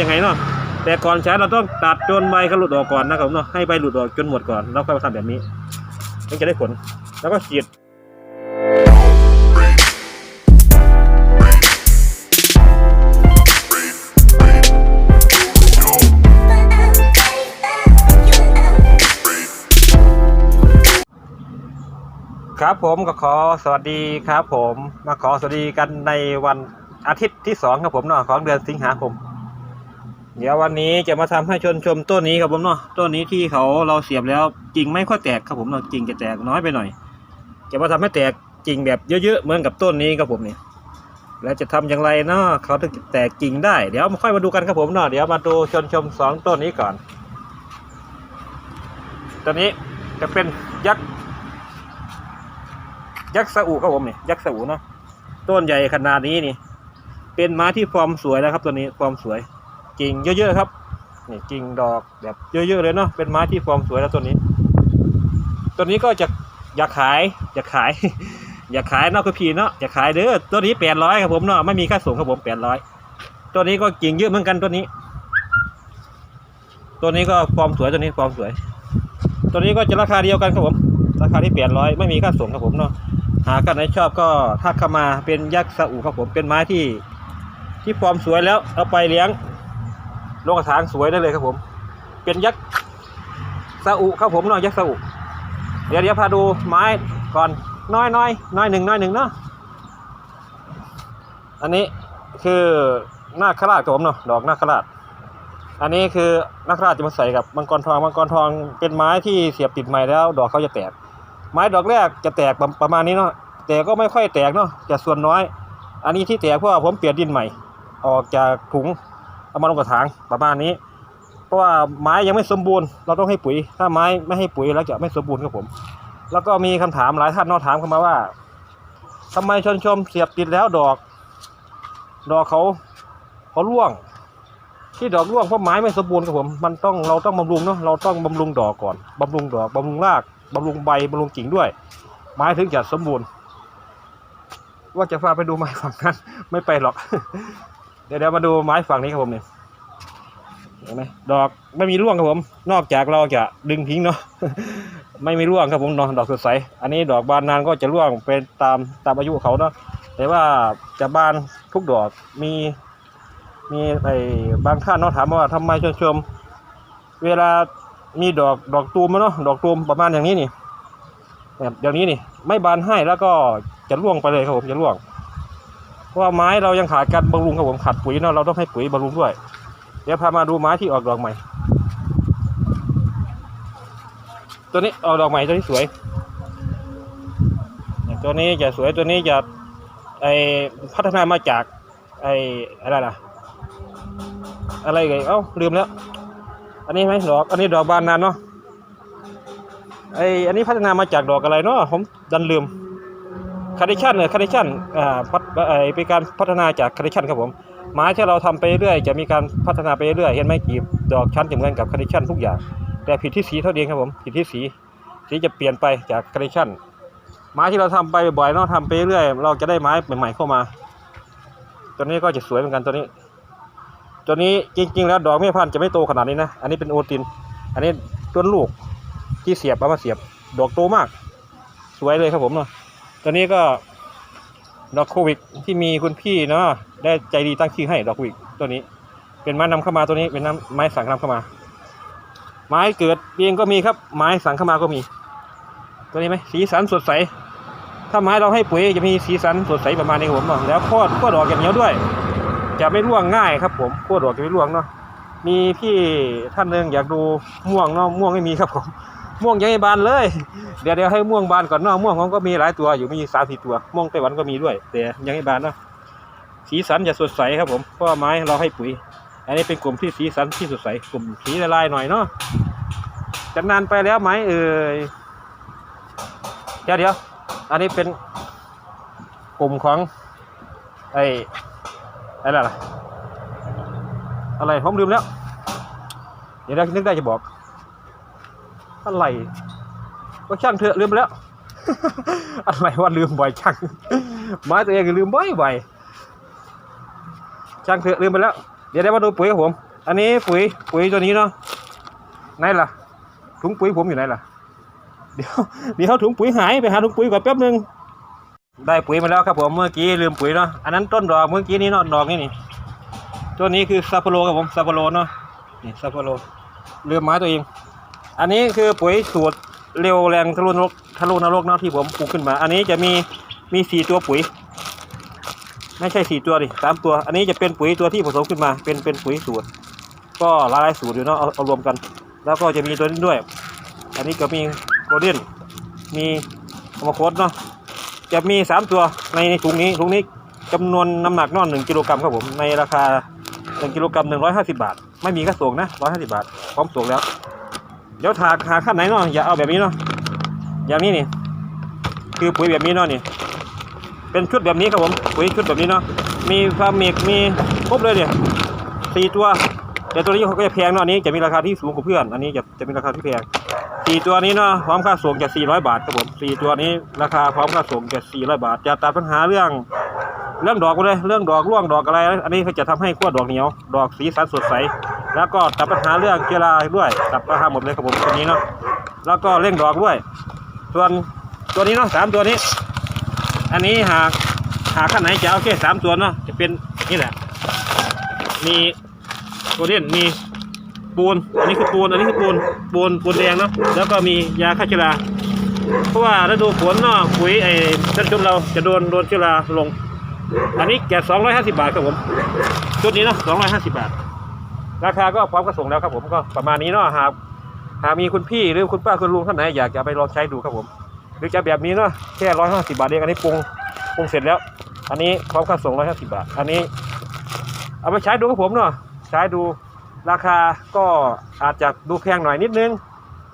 ยังไงเนาะแต่ก่อนใช้เราต้องตัดจนใบเขาหลุดออกก่อนนะครับเนาะให้ใบหลุดออกจนหมดก่อนแล้วค่อยมาทำแบบนี้ถึงจะได้ผลแล้วก็ฉีดครับผมก็ขอสวัสดีครับผมมาขอสวัสดีกันในวันอาทิตย์ที่สองครับผมเนาะของเดือนสิงหาคม เดี๋ยววันนี้จะมาทำให้ชนชมต้นนี้ครับผมเนาะต้นนี้ที่เขาเราเสียบแล้วกิ่งไม่ค่อยแตกครับผมเนาะกิ่งจะแตกน้อยไปหน่อย จะมาทำให้แตกกิ่งแบบเยอะๆเหมือนกับต้นนี้ครับผมเนี่ยแล้วจะทำอย่างไรเนาะเขาถึงแตกกิ่งได้เดี๋ยวมาค่อยมาดูกันครับผมเนาะเดี๋ยวมาดูชนชมสองต้นนี้ก่อนต้นนี้จะเป็นยักษ์ยักษ์สะอุครับผมเนี่ยยักษ์สะอุเนาะต้นใหญ่ขนาดนี้นี่ เป็นไม้ที่ฟอร์มสวยนะครับตัวนี้ฟอร์มสวย กิ่งเยอะๆครับนี่กิ่งดอกแบบเยอะๆเลยเนาะเป็นไม้ที่ฟอร์มสวยแล้วตัวนี้ ตัวนี้ก็จะอยากขายอยากขาย อยากขายนอกกระพีเนาะอยากขายเด้อตัวนี้แปดร้อยครับผมเนาะไม่มีค่าส่งครับผมแปดร้อยตัวนี้ก็กิ่งเยอะเหมือนกันตัวนี้ ตัวนี้ก็ฟอร์มสวยตัวนี้ฟอร์มสวย ตัวนี้ก็จะราคาเดียวกันครับผม ราคาที่แปดร้อยไม่มีค่าส่งครับผมเนาะหากันไหนชอบก็ทักเข้ามาเป็นยักษ์ซาอุครับผมเป็นไม้ที่ ที่ฟอร์มสวยแล้วเอาไปเลี้ยง ลงกระถางสวยได้เลยครับผม เป็นยักษ์ซาอุครับผมนาะยักษ์ซาอุเดี๋ยวเดี๋ยวพาดูไม้ก่อนน้อยน้อยน้อยหนึ่งน้อยหนึ่งเนาะอันนี้คือนาคราชครับผมเนาะดอกนาคราชอันนี้คือนาคราชจะมาใส่กับมังกรทองมังกรทองเป็นไม้ที่เสียบติดใหม่แล้ว ดอกเขาจะแตก ไม้ดอกแรกจะแตกประประมาณนี้เนาะแต่ก็ไม่ค่อยแตกเนาะจะส่วนน้อย อันนี้ที่แตกเพราะว่าผมเปลี่ยนดินใหม่ ออกจากถุง เอามาลงกระถางประมาณนี้ เพราะว่าไม้ยังไม่สมบูรณ์เราต้องให้ปุ๋ย ถ้าไม้ไม่ให้ปุ๋ยแล้วจะไม่สมบูรณ์ครับผม แล้วก็มีคำถามหลายท่านนอถามเข้ามาว่าทำไมชนชมเสียบติดแล้วดอก ดอกเขาเขาร่วง ที่ดอกร่วงเพราะไม้ไม่สมบูรณ์ครับผม มันต้องเราต้องบำรุงเนาะเราต้องบำรุงดอกก่อนบำรุงดอกบำรุงรากบำรุงใบบำรุงกิ่งด้วย ไม้ถึงจะสมบูรณ์ว่าจะพาไปดูไม้ฝั่งนั้นไม่ไปหรอก ดี๋ยวเดี๋ยวมาดูไม้ฝั่งนี้ครับผมเนี่ยเห็นไหมดอกไม่มีร่วงครับผม นอกจากเราจะดึงทิ้งเนาะไม่มีร่วงครับผมเนาะดอกสดใส อันนี้ดอกบานนานก็จะร่วงเป็นตามตามอายุเขาเนาะแต่ว่าจะบานทุกดอกมี มีไอ้บางท่านเนาะถามว่าทำไมชมชม เวลามีดอกดอกตูมเนาะดอกตูมประมาณอย่างนี้นี่แบบอย่างนี้นี่ ไม่บานให้แล้วก็จะร่วงไปเลยครับผมจะร่วง เพราะว่าไม้เรายังขาดการบำรุงครับผมขาดปุ๋ยเนาะเราต้องให้ปุ๋ยบำรุงด้วย เดี๋ยวพามาดูไม้ที่ออกดอกใหม่ ตัวนี้ออกดอกใหม่ตัวนี้สวย ตัวนี้จะสวยตัวนี้จะไอพัฒนามาจากไออะไรล่ะอะไรไงเอ้าลืมแล้ว อันนี้ไหมดอก อันนี้ดอกบานนานเนาะไออันนี้พัฒนามาจากดอกอะไรเนาะผมดันลืม คาร์ดิชันเนี่ยคาร์ดิชันอ่าพัฒไอเป็นการพัฒนาจากคาร์ดิชันครับผมไม้ที่เราทำไปเรื่อยจะมีการพัฒนาไปเรื่อยเห็นไหมกีบดอกชั้นจะเหมือนกับคาร์ดิชันทุกอย่าง แต่ผิดที่สีเท่าเดียวครับผมผิดที่สีสีจะเปลี่ยนไปจากคาร์ดิชันไม้ที่เราทำไปบ่อยๆเนาะทำไปเรื่อยเราจะได้ไม้ใหม่ๆเข้ามา ตัวนี้ก็จะสวยเหมือนกันตัวนี้ ตัวนี้จริง ๆ แล้วดอกไม้พันธุ์จะไม่โตขนาดนี้นะอันนี้เป็นโอติน อันนี้ต้นลูกที่เสียบเอามาเสียบดอกโตมาก สวยเลยครับผมเนาะ ตัวนี้ก็ดอกโควิกที่มีคุณพี่เนาะได้ใจดีตั้งชื่อให้ดอกโควิกตัวนี้ เป็นไม้นำเข้ามาตัวนี้เป็นน้ำไม้สั่งนำเข้ามา ไม้เกิดเองก็มีครับ ไม้สั่งเข้ามาก็มี ตัวนี้ไหมสีสันสดใส ถ้าไม้เราให้ปุ๋ยจะมีสีสันสดใสประมาณนี้ผมเนาะแล้วข้อข้อดอกอย่างเนียด้วย จะไม่ร่วงง่ายครับผมขั้วดอกจะไม่ร่วงเนาะมีพี่ท่านหนึ่งอยากดูม่วงเนาะม่วงไม่มีครับผม ม่วงยังไม่บานเลย เดี๋ยวเดี๋ยวให้ม่วงบานก่อนเนาะม่วงของก็มีหลายตัวอยู่มีสามสี่ตัวม่วงไต้หวันก็มีด้วย แต่ยังไม่บานเนาะสีสันจะสดใสครับผมเพราะว่าไม้เราให้ปุ๋ย อันนี้เป็นกลุ่มที่สีสันที่สดใสกลุ่มสีละลายหน่อยเนาะจากนานไปแล้วไหมเอ่ยเดี๋ยวเดี๋ยวอันนี้เป็นกลุ่มของไออะไรล่ะอะไรผมลืมแล้ว เดี๋ยวนึกได้จะบอก อะไรก็ช่างเถอะลืมไปแล้ว อะไรว่าลืมบ่อยช่างไม้ตัวเองก็ลืมบ่อยบ่อยช่างเถอะลืมไปแล้ว เดี๋ยวได้มาดูปุ๋ยครับผม อันนี้ปุ๋ยปุ๋ยตัวนี้เนาะไหนล่ะถุงปุ๋ยผมอยู่ไหนล่ะ เดี๋ยวเดี๋ยวถุงปุ๋ยหายไปหาถุงปุ๋ยก่อนแป๊บนึงได้ปุ๋ยมาแล้วครับผมเมื่อกี้ลืมปุ๋ยเนาะอันนั้นต้นดอกเมื่อกี้นี้เนาะดอกนี่นี่ตัวนี้คือซาโปโรครับผมซาโปโรเนาะนี่ซาโปโรลืมไม้ตัวเอง อันนี้คือปุ๋ยสูตรเร็วแรงทะลุนรกทะลุนรกเนาะที่ผมปลูกขึ้นมา อันนี้จะมีมีสี่ตัวปุ๋ย ไม่ใช่สี่ตัวดิสามตัว อันนี้จะเป็นปุ๋ยตัวที่ผสมขึ้นมา เป็นเป็นปุ๋ยสูตร ก็หลายๆสูตรอยู่เนาะเอาเอารวมกัน แล้วก็จะมีตัวนี้ด้วย อันนี้ก็มีโกลเด้นมีอมาโคดเนาะจะมีสามตัวในถุงนี้ถุงนี้จำนวนน้ำหนักนอนหนึ่งกิโลกรัมครับผมในราคาหนึ่งกิโลกรัมหนึ่งร้อยห้าสิบาท ไม่มีค่าส่งนะร้อยห้าสิบาทพร้อมส่งแล้ว เดี๋ยวถากหาขั้นไหนเนาะอย่าเอาแบบนี้เนาะอย่างนี้นี่ คือปุ๋ยแบบนี้เนาะนี่ เป็นชุดแบบนี้ครับผมปุ๋ยชุดแบบนี้เนาะมีฟาร์มิกมีครบเลยเนี่ยสี่ตัวแต่ตัวนี้เขาก็จะแพงเนาะอันนี้จะมีราคาที่สูงกว่าเพื่อน อันนี้จะจะมีราคาที่แพงสี่ตัวนี้เนาะพร้อมค่าส่งจะสี่ร้อยบาทครับผมสี่ตัวนี้ราคาพร้อมค่าส่งจะสี่ร้อยบาท จะตัดปัญหาเรื่อง เรื่องดอกเลยเรื่องดอกร่วงดอกอะไร อันนี้เขาจะทำให้ขั้วดอกเหนียว ดอกสีสันสดใส แล้วก็ตัดปัญหาเรื่องเชื้อราด้วยตัดปัญหาหมดเลยครับผมตัวนี้เนาะแล้วก็เร่งดอกด้วย ส่วนตัวนี้เนาะสามตัวนี้ อันนี้หากหากขั้นไหนจะเอาแค่สามตัวเนาะจะเป็นนี่แหละ มีโกลเด้นมีปูน อันนี้คือปูน อันนี้คือปูน ปูน ปูนแดงเนาะ แล้วก็มียาฆ่าเชื้อรา เพราะว่าฤดูฝนเนาะปุ๋ยไอ้ท่านชุดเราจะโดนโดนเชื้อราลง อันนี้แกสองร้อยห้าสิบาทครับผมชุดนี้เนาะสองร้อยห้าสิบาท ราคาก็พร้อมกระส่งแล้วครับผมก็ประมาณนี้เนาะหากหากมีคุณพี่หรือคุณป้าคุณลุงท่านไหนอยากจะไปลองใช้ดูครับผม หรือจะแบบนี้เนาะแค่ร้อยห้าสิบาทเองอันนี้ปรุงปรุงเสร็จแล้ว อันนี้พร้อมค่าส่งร้อยห้าสิบาท อันนี้ เอาไปใช้ดูครับผมเนาะใช้ดูราคาก็อาจจะดูแพงหน่อยนิดนึง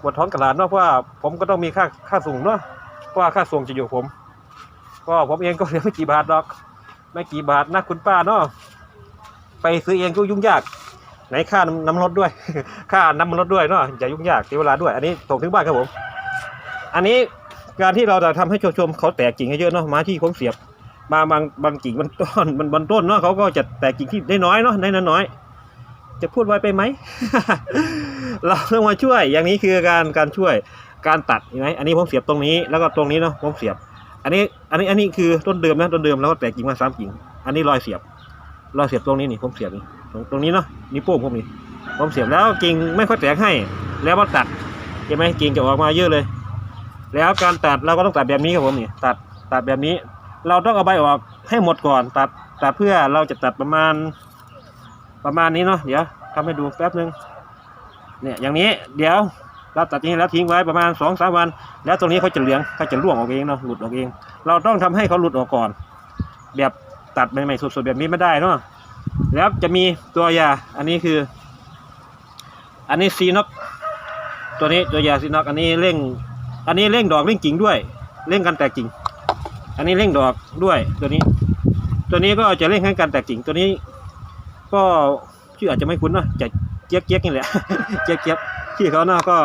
ปวดท้องกระดาษเนาะเพราะว่าผมก็ต้องมีค่าค่าส่งเนาะเพราะว่าค่าส่งจะอยู่ผม ก็ผมเองก็เหลือไม่กี่บาทหรอก ไม่กี่บาทนะคุณป้าเนาะไปซื้อเองก็ยุ่งยาก ไหนค่าน้ำรถด้วย ค่าน้ำรถด้วยเนาะอย่ายุ่งยากเสียเวลาด้วย อันนี้ส่งถึงบ้านครับผม อันนี้การที่เราจะทำให้ชมเขาแตกกิ่งให้เยอะเนาะม้ที่ผมเสียบ มาบางบางกิ่งมันต้นมันบนต้นเนาะเขาก็จะแตกกิ่งที่ได้น้อยเนาะได้น้อยจะพูดไวไปไหม เราต้องมาช่วย อย่างนี้คือการการช่วยการตัดเห็นไหมอันนี้ผมเสียบตรงนี้ แล้วก็ตรงนี้เนาะผมเสียบ อันนี้ อันนี้ อันนี้คือต้นเดิมนะ ต้นเดิมแล้วก็แตกกิ่งมาสามกิ่ง อันนี้รอยเสียบ รอยเสียบตรงนี้นี่ผมเสียบนี่ ตรงนี้เนาะนิ้วโป้งผมนี่ ผมเสียบแล้วกิ่งไม่ค่อยแตกให้ แล้วมาตัดเห็นไหมกิ่งจะออกมาเยอะเลย แล้วการตัดเราก็ต้องตัดแบบนี้ครับผมนี่ ตัด ตัดแบบนี้ เราต้องเอาใบออกให้หมดก่อน ตัด ตัดเพื่อเราจะตัดประมาณ ประมาณนี้เนาะ เดี๋ยวทำให้ดูแป๊บนึง เนี่ย อย่างนี้ เดี๋ยว เราตัดอย่างนี้แล้วทิ้งไว้ประมาณสองสามวัน แล้วตรงนี้เขาจะเหลืองเขาจะร่วงออกเองเนาะหลุดออกเอง เราต้องทำให้เขาหลุดออกก่อน แบบตัดใหม่ๆสดๆแบบนี้ไม่ได้เนาะแล้วจะมีตัวยาอันนี้คือ อันนี้ซีน็อกตัวนี้ตัวยาซีน็อกอันนี้เร่ง อันนี้เร่งดอกเร่งกิ่งด้วยเร่งการแตกกิ่งอันนี้เร่งดอกด้วยตัวนี้ ตัวนี้ก็จะเร่งให้การแตกกิ่งตัวนี้ ก็ชื่ออาจจะไม่คุ้นเนาะจะเจี๊ยกเจี๊ยกนี่แหละเจี๊ยกเจี๊ยก ชื่เขาเนาะก็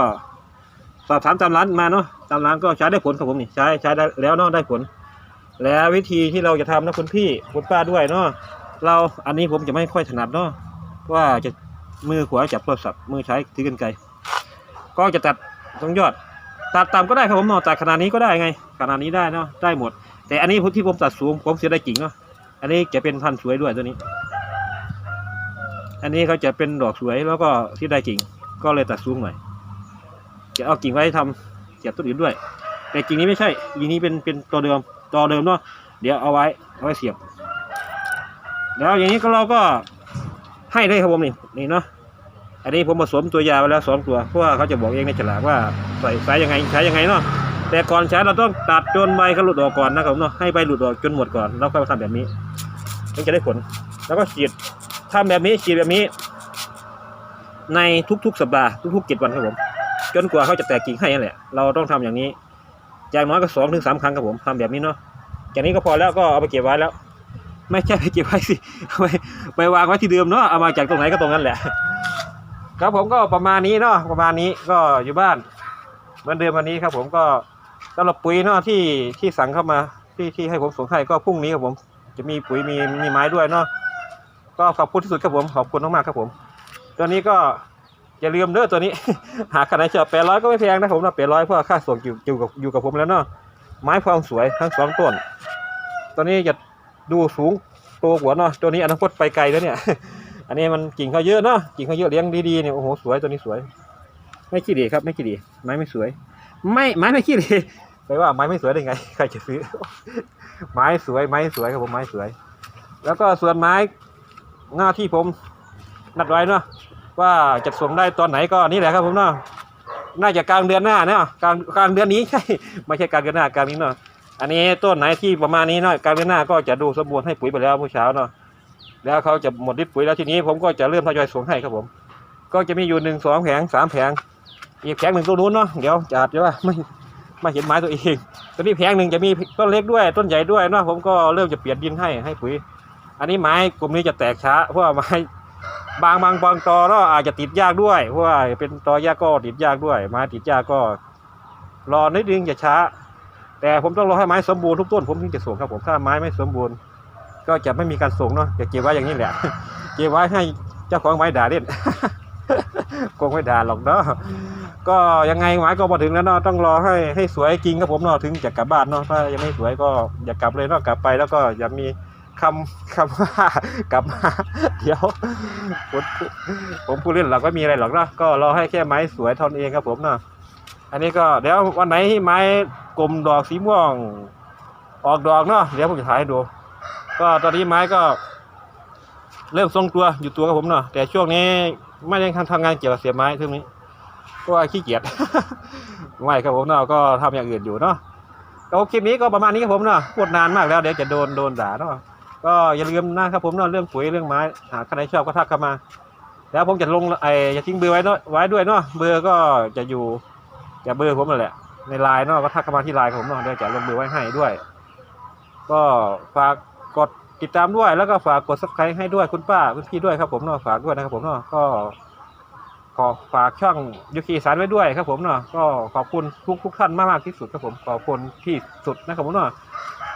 สอบถามตามร้านมาเนาะตามร้านก็ใช้ได้ผลครับผมนี่ใช้ใช้ได้แล้วเนาะได้ผล แล้ววิธีที่เราจะทำนะคุณพี่คุณป้าด้วยเนาะเราอันนี้ผมจะไม่ค่อยถนัดเนาะว่าจะมือขวาจับโทรศัพท์มือใช้ถือกันไกลก็จะตัดตรงยอด ตัดต่ำก็ได้ครับผมเนาะตัดขนาดนี้ก็ได้ไงขนาดนี้ได้เนาะได้หมด แต่อันนี้ที่ผมตัดสูงผมเสียได้กิ่งเนาะอันนี้จะเป็นพันธุ์สวยด้วยตัวนี้ อันนี้เขาจะเป็นดอกสวยแล้วก็ที่ได้กิ่ง ก็เลยตัดสูงหน่อยจะเอากิ่งไว้ทำเสียบต้นอื่นด้วย แต่กิ่งนี้ไม่ใช่กิ่งนี้เป็นเป็นตัวเดิมตัวเดิมเนาะเดี๋ยวเอาไว้เอาไว้เสียบ แล้วอย่างนี้ก็เราก็ให้เลยครับผมนี่นี่เนาะอันนี้ผมผสมตัวยาไปแล้วสองตัวเพราะว่าเขาจะบอกเองในฉลากว่าใส่ใช้ยังไงใช้ยังไงเนาะแต่ก่อนใช้เราต้องตัดจนใบเขาหลุดออกก่อนนะครับเนาะให้ใบหลุดออกจนหมดก่อนแล้วค่อยมาทำแบบนี้ถึงจะได้ผล แล้วก็ฉีดทำแบบนี้ฉีดแบบนี้ ในทุกๆ สัปดาห์ทุกๆเจ็ดวันครับผมจนกว่าเขาจะแตกกิ่งให้นั่นแหละ เราต้องทำอย่างนี้อย่างน้อยก็สองถึงสามครั้งครับผมทำแบบนี้เนาะจากนี้ก็พอแล้วก็เอาไปเก็บไว้แล้ว ไม่ใช่ไปเก็บไว้สิไปไปวางไว้ที่เดิมเนาะเอามาจากตรงไหนก็ตรงนั้นแหละ ครับผมก็ประมาณนี้เนาะประมาณนี้ก็อยู่บ้านเหมือนเดิมวันนี้ครับผมก็สำหรับปุ๋ยเนาะที่ที่สั่งเข้ามาที่ที่ให้ผมส่งให้ก็พรุ่งนี้ครับผม จะมีปุ๋ยมีมีไม้ด้วยเนาะก็ขอบคุณที่สุดครับผมขอบคุณมากๆครับผม ตัวนี้ก็อย่าลืมเด้อตัวนี้ หาขนาดชอบแปดร้อยก็ไม่แพงนะผมนะแปดร้อยเพราะว่าค่าส่งอยู่อยู่กับอยู่กับผมแล้วเนาะไม้ความสวยทั้งสองต้น ตัวนี้จะดูสูงโตกว่าเนาะตัวนี้อนาคตไปไกลแล้วเนี่ย อันนี้มันกิ่งเขาเยอะเนาะกิ่งเขาเยอะเลี้ยงดีๆเนี่ยโอ้โหสวยตัวนี้สวย ไม่ขี้ดีครับไม่ขี้ดีไม้ไม่สวย ไม่ไม้ไม่ขี้ดีไปว่าไม้ไม่สวยได้ไงใครจะซื้อ ไม้สวยไม้สวยครับผมไม้สวย แล้วก็ส่วนไม้หน้าที่ผมนัดไว้เนาะ ว่าจะส่งได้ตอนไหนก็นี่แหละครับผมเนาะน่าจะกลางเดือนหน้าเนาะกลางกลางเดือนนี้ใช่ไม่ใช่กลางเดือนหน้ากลางนี้เนาะอันนี้ต้นไหนที่ประมาณนี้เนาะกลางเดือนหน้าก็จะดูสมบูรณ์ให้ปุ๋ยไปแล้วเมื่อเช้าเนาะแล้วเขาจะหมดฤทธิ์ปุ๋ยแล้วทีนี้ผมก็จะเริ่มทยอยส่งให้ครับผม ก็จะมีอยู่หนึ่งสองแผงสามแผงอีกแผงหนึ่งตัวนู้นเนาะเดี๋ยวจะอาจจะว่าไม่ไม่เห็นไม้ตัวเองตัวนี้แผงหนึ่งจะมีต้นเล็กด้วยต้นใหญ่ด้วยเนาะผมก็เริ่มจะเปลี่ยนดินให้ให้ปุ๋ย อันนี้ไม้กลุ่มนี้จะแตกช้าเพราะว่าไม้ บางบางบางตอเนาะอาจจะติดยากด้วยเพราะว่าเป็นตอยากก็ติดยากด้วย ไม้ติดยากก็ รอนิดนึงจะช้า แต่ผมต้องรอให้ไม้สมบูรณ์ทุกต้นผมถึงจะส่งครับผมถ้าไม้ไม่สมบูรณ์ ก็จะไม่มีการส่งเนาะจะเก็บไว้อย่างนี้แหละ เก็บไว้ให้เจ้าของไม้ด่าเล่นคงไม่ด่าหรอกเนาะก็ยังไงหมายก็มาถึงแล้วเนาะต้องรอให้ให้สวยจริงครับผมเนาะถึงจะกลับบ้านเนาะถ้ายังไม่สวยก็อย่ากลับเลยเนาะกลับไปแล้วก็อย่ามี คำคำว่ากลับมาเดี๋ยวผมผมพูดเล่นหรอกไม่มีอะไรหรอกเนาะก็รอให้แค่ไม้สวยทนเองครับผมเนาะอันนี้ก็เดี๋ยววันไหนที่ไม้กลมดอกสีม่วง ออกดอกเนาะเดี๋ยวผมจะถ่ายให้ดู ก็ตอนนี้ไม้ก็ เริ่มทรงตัวอยู่ตัวกับผมเนาะแต่ช่วงนี้ไม่ได้ทำงานเกี่ยวกับเสียบไม้ช่วงนี้เพราะว่าขี้เกียจไม่ครับผมเนาะก็ทำอย่างอื่นอยู่เนาะก็คลิปนี้ก็ประมาณนี้ครับผมเนาะพูดนานมากแล้วเดี๋ยวจะโดนโดนด่าเนาะ ก็อย่าลืมนะครับผมเนาะเรื่องปุ๋ยเรื่องไม้หาใครชอบก็ทักเข้ามา แล้วผมจะลงไอ้จะทิ้งเบอร์ไว้เนาะไว้ด้วยเนาะเบอร์ก็จะอยู่จะเบอร์ผมนั่นแหละ ในไลน์เนาะก็ทักเข้ามาที่ไลน์ของผมเนาะเดี๋ยวจะลงเบอร์ไว้ให้ด้วย ก็ฝากกดติดตามด้วยแล้วก็ฝากกดซับสไครต์ให้ด้วยคุณป้าคุณพี่ด้วยครับผมเนาะฝากด้วยนะครับผมเนาะก็ขอฝากช่องยูคีสารไว้ด้วยครับผมเนาะก็ขอบคุณทุกทุกท่านมากๆที่สุดครับผมขอบคุณที่สุดนะครับผมเนาะ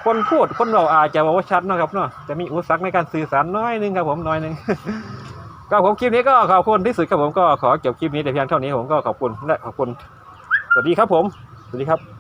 คนพูดคนเราอาจจะบอกว่าชัดนะครับเนาะจะมีอุปสรรคในการสื่อสารน้อยนึงครับผมน้อยนึงก็ผมคลิปนี้ก็ขอบคุณที่สุดครับผมก็ขอจบคลิปนี้แต่เพียงเท่านี้ผมก็ขอบคุณและขอบคุณ สวัสดีครับผม สวัสดีครับ